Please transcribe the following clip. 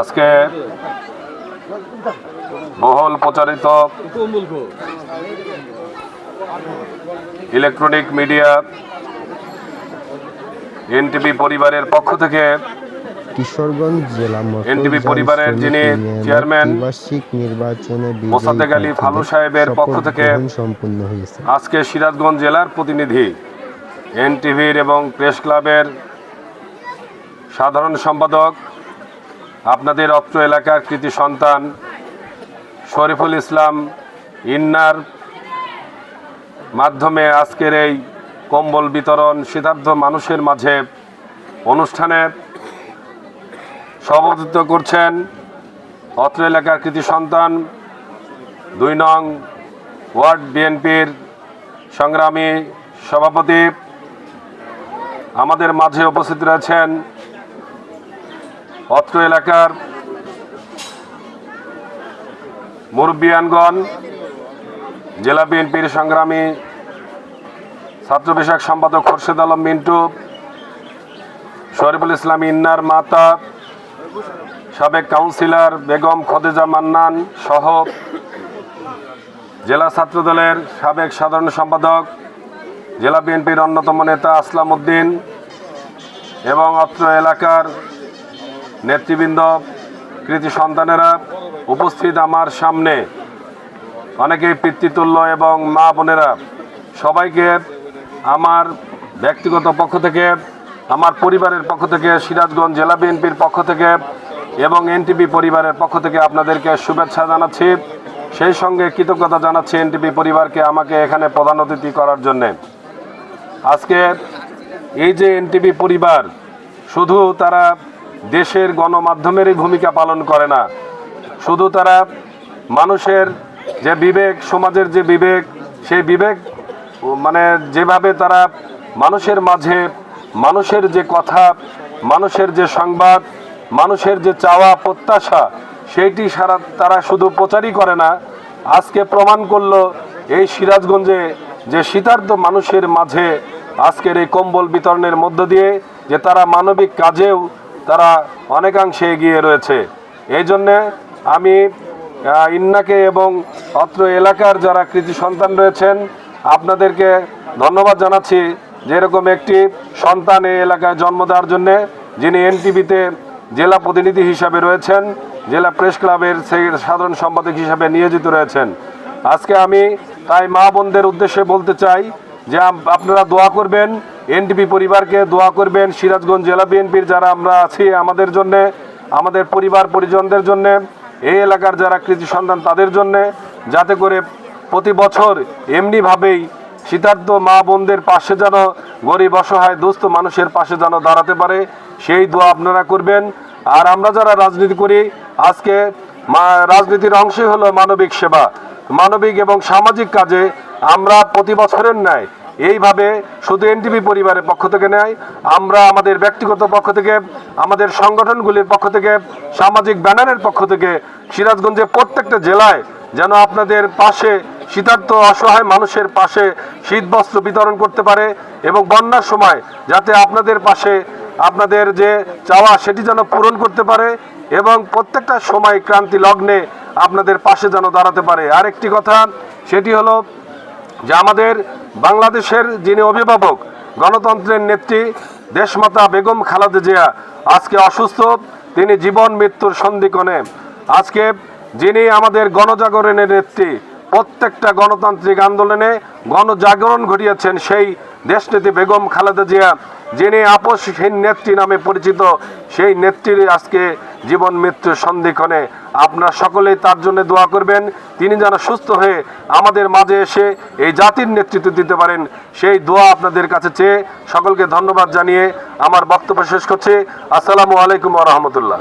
আজকে বহুল প্রচারিত ইলেকট্রনিক মিডিয়া এনটিভি পরিবারের পক্ষ থেকে কিশোরগঞ্জ জেলা মতলব পরিবারের যিনি চেয়ারম্যান ত্রিবার্ষিক নির্বাচনে মোসাদ্দেক আলী ফালু সাহেবের পক্ষ থেকে সম্পূর্ণ হয়েছে। আজকে সিরাজগঞ্জ জেলার প্রতিনিধি এনটিভির এবং প্রেস ক্লাবের সাধারণ সম্পাদক আপনাদের অত্র এলাকার কৃতি সন্তান শরীফুল ইসলাম ইন্নার মাধ্যমে আজকের এই কম্বল বিতরণ শীতার্থ মানুষের মাঝে অনুষ্ঠানে সভাপতিত্ব করছেন অত্র এলাকার কৃতি সন্তান দুই নং ওয়ার্ড বিএনপির সংগ্রামী সভাপতি। আমাদের মাঝে উপস্থিত রয়েছেন অত্র এলাকার মুরব্বিয়ানগণ, জেলা বিএনপির সংগ্রামী ছাত্র বিষয়ক সম্পাদক খোরশেদ আলম মিন্টু, শরীফুল ইসলাম ইন্নার মাতা, সাবেক কাউন্সিলর বেগম খদেজা মান্নান সহ জেলা ছাত্রদলের সাবেক সাধারণ সম্পাদক, জেলা বিএনপির অন্যতম নেতা আসলাম উদ্দিন এবং অত্র এলাকার নেতৃবৃন্দ, কৃতি সন্তানেরা উপস্থিত আমার সামনে। অনেকেই পিতৃতুল্য এবং মা বোনেরা, সবাইকে আমার ব্যক্তিগত পক্ষ থেকে, আমার পরিবারের পক্ষ থেকে, সিরাজগঞ্জ জেলা বিএনপির পক্ষ থেকে এবং এনটিপি পরিবারের পক্ষ থেকে আপনাদেরকে শুভেচ্ছা জানাচ্ছি। সেই সঙ্গে কৃতজ্ঞতা জানাচ্ছি এনটিপি পরিবারকে আমাকে এখানে প্রধান অতিথি করার জন্যে। আজকে এই যে এনটিভি পরিবার, শুধু তারা দেশের গণমাধ্যমেরই ভূমিকা পালন করে না। শুধু তারা মানুষের যে বিবেক, সমাজের যে বিবেক, সেই বিবেক মানে যেভাবে তারা মানুষের মাঝে, মানুষের যে কথা, মানুষের যে সংবাদ, মানুষের যে চাওয়া, প্রত্যাশা, সেইটি সারা তারা শুধু প্রচারই করে না। আজকে প্রমাণ করল এই সিরাজগঞ্জে যে শীতার্থ মানুষের মাঝে আজকের এই কম্বল বিতরণের মধ্য দিয়ে যে তারা মানবিক কাজেও তারা অনেকাংশে এগিয়ে রয়েছে। এই জন্যে আমি ইন্নাকে এবং অত্র এলাকার যারা কৃতি সন্তান রয়েছেন, আপনাদেরকে ধন্যবাদ জানাচ্ছি যে এরকম একটি সন্তান এই এলাকায় জন্ম দেওয়ার জন্যে, যিনি এনটিভিতে জেলা প্রতিনিধি হিসাবে রয়েছেন, জেলা প্রেস ক্লাবের সাধারণ সম্পাদক হিসাবে নিয়োজিত রয়েছেন। আজকে আমি তাই মা বোনদের উদ্দেশ্যে বলতে চাই যে আপনারা দোয়া করবেন এনটিপি পরিবারকে দোয়া করবেন, সিরাজগঞ্জ জেলা বিএনপির যারা আমরা আছি আমাদের জন্য, আমাদের পরিবার পরিজনদের জন্য, এই এলাকার যারা কৃষি সন্তান তাদের জন্য, যাতে করে প্রতি বছর এমনিভাবেই শীতার্থ মা বোনদের পাশে যেন গরিব অসহায় দুস্থ মানুষের পাশে যেন দাঁড়াতে পারে, সেই দোয়া আপনারা করবেন। আর আমরা যারা রাজনীতি করি, আজকে রাজনীতির অংশই হলো মানবিক সেবা। মানবিক এবং সামাজিক কাজে আমরা প্রতি বছরের ন্যায় এইভাবে শুধু এনটিভি পরিবারের পক্ষ থেকে নেয় আমরা আমাদের ব্যক্তিগত পক্ষ থেকে, আমাদের সংগঠনগুলির পক্ষ থেকে, সামাজিক ব্যানারের পক্ষ থেকে সিরাজগঞ্জের প্রত্যেকটা জেলায় যেন আপনাদের পাশে শীতার্থ অসহায় মানুষের পাশে শীতবস্ত্র বিতরণ করতে পারে এবং বন্যার সময় যাতে আপনাদের পাশে আপনাদের যে চাওয়া সেটি যেন পূরণ করতে পারে এবং প্রত্যেকটা সময় ক্রান্তি লগ্নে আপনাদের পাশে যেন দাঁড়াতে পারে। আরেকটি কথা, সেটি হলো যে আমাদের বাংলাদেশের যিনি অভিভাবক, গণতন্ত্রের নেত্রী দেশমাতা বেগম খালেদা জিয়া, আজকে অসুস্থ, তিনি জীবন মৃত্যুর সন্ধিক্ষণে আজকে যিনি আমাদের গণজাগরণের নেত্রী, প্রত্যেকটা গণতান্ত্রিক আন্দোলনে গণজাগরণ ঘটিয়েছেন সেই দেশনেত্রী বেগম খালেদা জিয়া, যিনি আপসহীন নেত্রী নামে পরিচিত, সেই নেত্রীর আজকে জীবন মৃত্যুর সন্ধিক্ষণে আপনারা সকলেই তার জন্য দোয়া করবেন। তিনি যেন সুস্থ হয়ে আমাদের মাঝে এসে এই জাতির নেতৃত্ব দিতে পারেন। সেই দোয়া আপনাদের কাছে চেয়ে সকলকে ধন্যবাদ জানিয়ে আমার বক্তব্য শেষ করছে। আসসালামু আলাইকুম রহমতুল্লাহ।